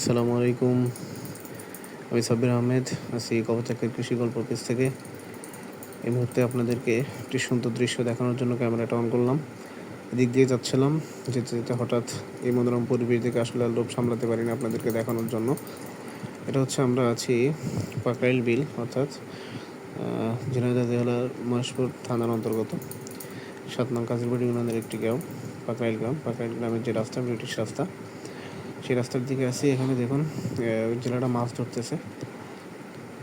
আসসালামু আলাইকুম। আমি সাব্বির আহমেদ, আছি কবচাকের কৃষি গল্প পেজ থেকে। এই মুহূর্তে আপনাদেরকে একটি সুন্দর দৃশ্য দেখানোর জন্য ক্যামেরাটা অন করলাম। এদিক দিয়ে যাচ্ছিলাম, যেতে যেতে হঠাৎ এই মনোরম পরিবেশ থেকে আসলে আর লোভ সামলাতে পারি না আপনাদেরকে দেখানোর জন্য। এটা হচ্ছে আমরা আছি পাকরাইল বিল, অর্থাৎ ঝিনাইদহ জেলার মহেশপুর থানার অন্তর্গত। সাত নং কাজিরবাড়ি ইউনিয়নের একটি গ্রাম পাকরাইল গ্রাম। পাকরাইল গ্রামের যে রাস্তা, ব্রিটিশ রাস্তা সেই রাস্তার দিকে আসি এখানে দেখুন জেলেরা মাছ ধরতেছে।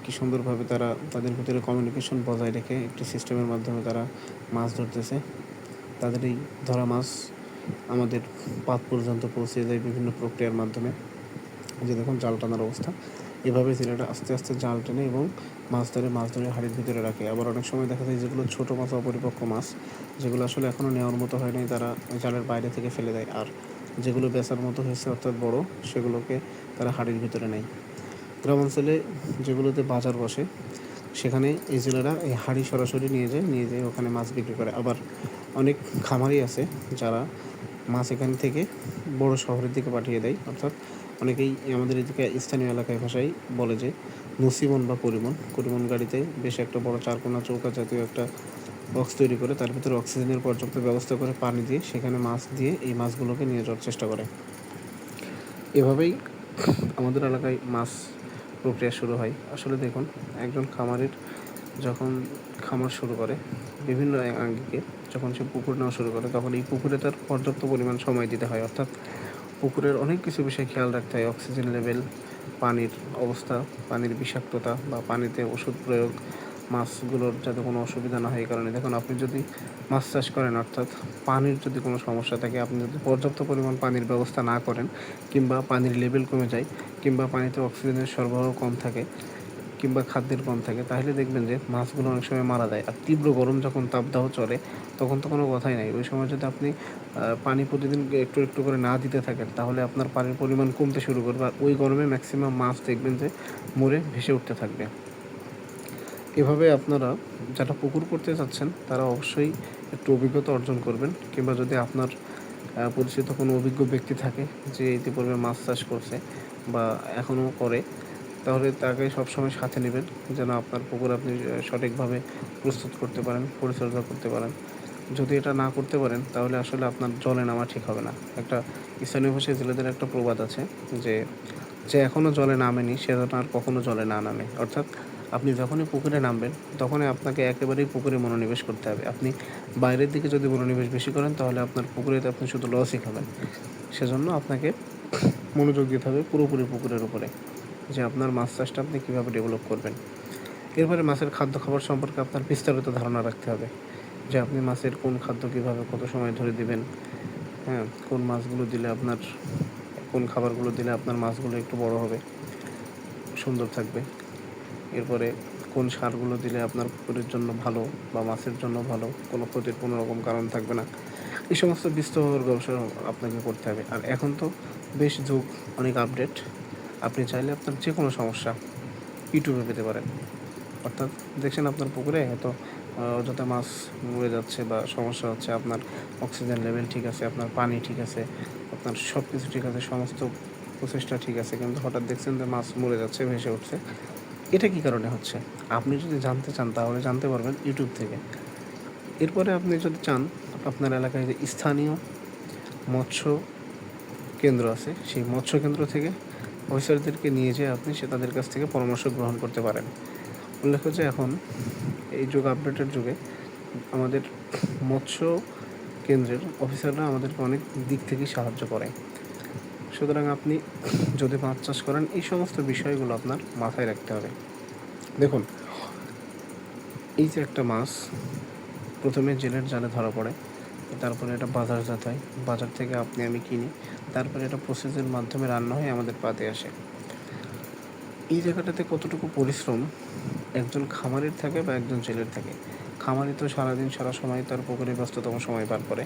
কি সুন্দরভাবে তারা তাদের ভিতরে কমিউনিকেশন বজায় রেখে একটি সিস্টেমের মাধ্যমে তারা মাছ ধরতেছে। তাদের এই ধরা মাছ আমাদের পাত পর্যন্ত পৌঁছে যায় বিভিন্ন প্রক্রিয়ার মাধ্যমে। যে দেখুন, জাল টানার অবস্থা। এভাবে জেলেরা আস্তে আস্তে জাল টেনে এবং মাছ ধরে মাছ ধরে হাড়ির ভিতরে রাখে। আবার অনেক সময় দেখা যায় যেগুলো ছোটো মাছ, অপরিপক্ক মাছ, যেগুলো আসলে এখনও নেওয়ার মতো হয় নাই, তারা জালের বাইরে থেকে ফেলে দেয়। আর যেগুলো বেচার মতো হয়েছে অর্থাৎ বড়, সেগুলোকে তারা হাড়ির ভিতরে নেয়। গ্রামাঞ্চলে যেগুলোতে বাজার বসে, সেখানে এই জেলেরা এই হাড়ি সরাসরি নিয়ে যায়, নিয়ে যেয়ে ওখানে মাছ বিক্রি করে। আবার অনেক খামারি আছে যারা মাছ এখান থেকে বড় শহরের দিকে পাঠিয়ে দেয়। অর্থাৎ অনেকেই আমাদের এদিকে স্থানীয় এলাকায় ভাষায় বলে যে, নসিমন বা পরিমন। পরিমন গাড়িতে বেশ একটা বড় চারকোনা চৌকা জাতীয় একটা বক্স তৈরি করে তার ভিতরে অক্সিজেনের পর্যাপ্ত ব্যবস্থা করে পানি দিয়ে সেখানে মাছ দিয়ে এই মাছগুলোকে নিয়ে যাওয়ার চেষ্টা করে। এভাবেই আমাদের এলাকায় মাছ প্রক্রিয়া শুরু হয়। আসলে দেখুন, একজন খামারের যখন খামার শুরু করে, বিভিন্ন আঙ্গিকে যখন সে পুকুর নেওয়া শুরু করে, তখন এই পুকুরে তার পর্যাপ্ত পরিমাণ সময় দিতে হয়। অর্থাৎ পুকুরের অনেক কিছু বিষয়ে খেয়াল রাখতে হয়। অক্সিজেন লেভেল, পানির অবস্থা, পানির বিষাক্ততা বা পানিতে ওষুধ প্রয়োগ মাছগুলোর যাতে কোনো অসুবিধা না হয় এই কারণে। দেখুন, আপনি যদি মাছ চাষ করেন, অর্থাৎ পানির যদি কোনো সমস্যা থাকে, আপনি যদি পর্যাপ্ত পরিমাণ পানির ব্যবস্থা না করেন, কিংবা পানির লেভেল কমে যায়, কিংবা পানিতে অক্সিজেনের সরবরাহ কম থাকে, কিংবা খাদ্যের কম থাকে, তাহলে দেখবেন যে মাছগুলো অনেক সময় মারা যায়। আর তীব্র গরম যখন তাপদাহ চলে, তখন তো কোনো কথাই নাই। ওই সময় যদি আপনি পানি প্রতিদিন একটু একটু করে না দিতে থাকেন, তাহলে আপনার পানির পরিমাণ কমতে শুরু করবে। আর ওই গরমে ম্যাক্সিমাম মাছ দেখবেন যে মরে ভেসে উঠতে থাকবে। এভাবে আপনারা যারা পুকুর করতে চাচ্ছেন তারা অবশ্যই একটু অভিজ্ঞতা অর্জন করবেন কিংবা যদি আপনার পরিচিত কোনো অভিজ্ঞ ব্যক্তি থাকে যে ইতিপূর্বে মাছ চাষ করছে বা এখনও করে, তাহলে তাকে সবসময় সাথে নেবেন যেন আপনার পুকুর আপনি সঠিকভাবে প্রস্তুত করতে পারেন, পরিচর্যা করতে পারেন। যদি এটা না করতে পারেন, তাহলে আসলে আপনার জলে নামা ঠিক হবে না। একটা স্থানীয় ভাষায় জেলেদের একটা প্রবাদ আছে যে যে এখনও জলে নামেনি, সে যেন আর কখনো জলে না নামে। অর্থাৎ আপনি যখনই পুকুরে নামবেন, তখনই আপনাকে একেবারেই পুকুরে মনোনিবেশ করতে হবে। আপনি বাইরের দিকে যদি মনোনিবেশ বেশি করেন, তাহলে আপনার পুকুরেতে আপনি শুধু লসই খাবেন। সেজন্য আপনাকে মনোযোগ দিতে হবে পুরোপুরি পুকুরের উপরে, যে আপনার মাছ চাষটা আপনি কীভাবে ডেভেলপ করবেন। এরপরে মাছের খাদ্য খাবার সম্পর্কে আপনার বিস্তারিত ধারণা রাখতে হবে, যে আপনি মাছের কোন খাদ্য কীভাবে কত সময় ধরে দিবেন হ্যাঁ কোন মাছগুলো দিলে আপনার, কোন খাবারগুলো দিলে আপনার মাছগুলো একটু বড় হবে, সুন্দর থাকবে। এরপরে কোন সারগুলো দিলে আপনার পুকুরের জন্য ভালো বা মাছের জন্য ভালো? কোনো ক্ষতির কোনো রকম কারণ থাকবে না। এই সমস্ত বিস্তর গবেষণা আপনাকে করতে হবে। আর এখন তো বেশ যুগ, অনেক আপডেট। আপনি চাইলে আপনার যে কোনো সমস্যা ইউটিউবে পেতে পারেন। অর্থাৎ দেখছেন আপনার পুকুরে হয়তো অযথা মাছ মরে যাচ্ছে বা সমস্যা হচ্ছে, আপনার অক্সিজেন লেভেল ঠিক আছে, আপনার পানি ঠিক আছে, আপনার সব কিছু ঠিক আছে, সমস্ত প্রচেষ্টা ঠিক আছে, কিন্তু হঠাৎ দেখছেন যে মাছ মরে যাচ্ছে, ভেসে উঠছে। এটা কি কারণে হচ্ছে? আপনি যদি জানতে চান, তাহলে জানতে পারবেন ইউটিউব থেকে। এরপরে আপনি যদি চান, আপনার এলাকায় যে স্থানীয় মৎস্য কেন্দ্র আছে, সেই মৎস্য কেন্দ্র থেকে অফিসারদেরকে নিয়ে যেয়ে আপনি সে তাদের কাছ থেকে পরামর্শ গ্রহণ করতে পারেন। উল্লেখ্য যে এখন এই যুগ, আপডেটের যুগে আমাদের মৎস্য কেন্দ্রের অফিসাররা আমাদেরকে অনেক দিক থেকেই সাহায্য করে। সুতরাং আপনি যদি মাছ চাষ করেন, এই সমস্ত বিষয়গুলো আপনার মাথায় রাখতে হবে। দেখুন, এই যে একটা মাছ, প্রথমে জেলের জালে ধরা পড়ে, তারপরে এটা বাজারজাত হয়। বাজার থেকে আপনি আমি কিনি, তারপরে এটা প্রসেসের মাধ্যমে রান্না হয়ে আমাদের পাতে আসে। এই জায়গাটাতে কতটুকু পরিশ্রম? একজন খামারের থাকে বা একজন জেলের থাকে। খামারি তো সারাদিন, সারা সময় তার পুকুরে ব্যস্ততম সময় পার করে।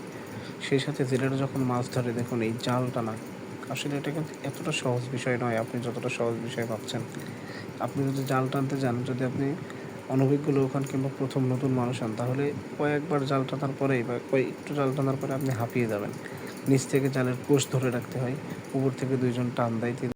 সেই সাথে জেলেরা যখন মাছ ধরে, দেখুন এই জাল টানা আসলে এটা কিন্তু এতটা সহজ বিষয় নয়, আপনি যতটা সহজ বিষয় ভাবছেন। আপনি যদি জাল টানতে যান, যদি আপনি অনভিজ্ঞ লোক হন কিংবা প্রথম নতুন মানুষ হন, তাহলে কয়েকবার জাল টানার পরেই বা কয়েক একটু জাল টানার পরে আপনি হাঁপিয়ে যাবেন। নিচ থেকে জালের কোষ ধরে রাখতে হয়, উপর থেকে দুইজন টান দেয়